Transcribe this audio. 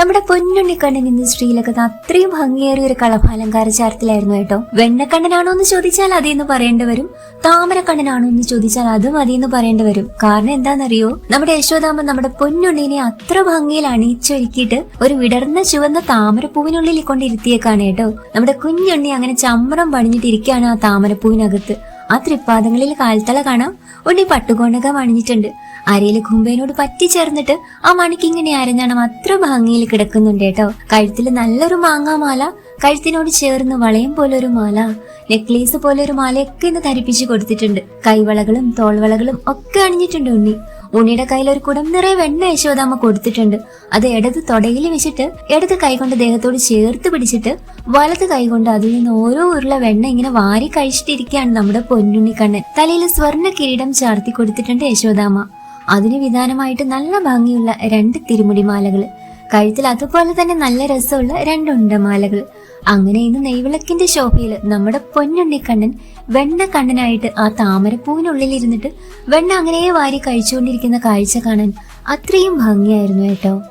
നമ്മുടെ പൊന്നുണ്ണിക്കണ്ണൻ ഇന്ന് ശ്രീലകത്ത് അത്രയും ഭംഗിയേറിയ ഒരു കളഭാലങ്കാര ചാരത്തിലായിരുന്നു കേട്ടോ. വെണ്ണക്കണ്ണനാണോ എന്ന് ചോദിച്ചാൽ അതേന്ന് പറയേണ്ടി വരും. താമരക്കണ്ണനാണോ എന്ന് ചോദിച്ചാൽ അതും അതേന്ന് പറയേണ്ടി വരും. കാരണം എന്താണെന്നറിയോ? നമ്മുടെ യശോദാമ്മ നമ്മുടെ പൊന്നുണ്ണിനെ അത്ര ഭംഗിയിൽ അണിയിച്ചൊരുക്കിയിട്ട് ഒരു വിടർന്ന ചുവന്ന താമരപ്പൂവിനുള്ളിൽ കൊണ്ടിരുത്തിയേക്കാണ് കേട്ടോ. നമ്മുടെ കുഞ്ഞുണ്ണി അങ്ങനെ ചമ്രം പണിഞ്ഞിട്ടിരിക്കുകയാണ് ആ താമരപ്പൂവിനകത്ത്. ആ തൃപ്പാദങ്ങളിൽ കാൽത്തള കാണാം. ഉണ്ണി പട്ടുകൊണ്ടകം മണിഞ്ഞിട്ടുണ്ട് അരയിൽ കുമ്പേനോട് പറ്റിച്ചേർന്നിട്ട് ആ മണിക്ക് ഇങ്ങനെ അരഞ്ഞണം അത്ര ഭംഗിയിൽ കിടക്കുന്നുണ്ട് കേട്ടോ. കഴുത്തിൽ നല്ലൊരു മാങ്ങാമാല കഴുത്തിനോട് ചേർന്ന് വളയം പോലെ ഒരു മാല നെക്ലേസ് പോലെ ഒരു മാലയൊക്കെ ഇന്ന് ധരിപ്പിച്ചു കൊടുത്തിട്ടുണ്ട്. കൈവളകളും തോൾവളകളും ഒക്കെ അണിഞ്ഞിട്ടുണ്ട് ഉണ്ണി. ഉണ്ണിയുടെ കയ്യിൽ ഒരു കുടം നിറയെ വെണ്ണ യശോദാമ്മ കൊടുത്തിട്ടുണ്ട്. അത് ഇടത് തൊടയിൽ വെച്ചിട്ട് ഇടത് കൈകൊണ്ട് ദേഹത്തോട് ചേർത്ത് പിടിച്ചിട്ട് വലത് കൈകൊണ്ട് അതിൽ നിന്ന് ഓരോ ഉരുള വെണ്ണ ഇങ്ങനെ വാരി കഴിച്ചിട്ടിരിക്കുകയാണ് നമ്മുടെ പൊന്നുണ്ണിക്കണ്ണൻ. തലയിൽ സ്വർണ കിരീടം ചാർത്തി കൊടുത്തിട്ടുണ്ട് യശോദാമ്മ അതിന് വിധാനമായിട്ട് നല്ല ഭംഗിയുള്ള രണ്ട് തിരുമുടിമാലകൾ കഴുത്തിൽ അതുപോലെ തന്നെ നല്ല രസമുള്ള രണ്ട് ഉണ്ടമാലകൾ അങ്ങനെ ഇന്ന് നെയ്വിളക്കിന്റെ ശോഭയിൽ നമ്മുടെ പൊന്നുണ്ണിക്കണ്ണൻ വെണ്ണ കണ്ണനായിട്ട് ആ താമരപ്പൂവിനുള്ളിൽ ഇരുന്നിട്ട് വെണ്ണ അങ്ങനെ വാരി കഴിച്ചുകൊണ്ടിരിക്കുന്ന കാഴ്ച കാണാൻ അത്രയും ഭംഗിയായിരുന്നു കേട്ടോ.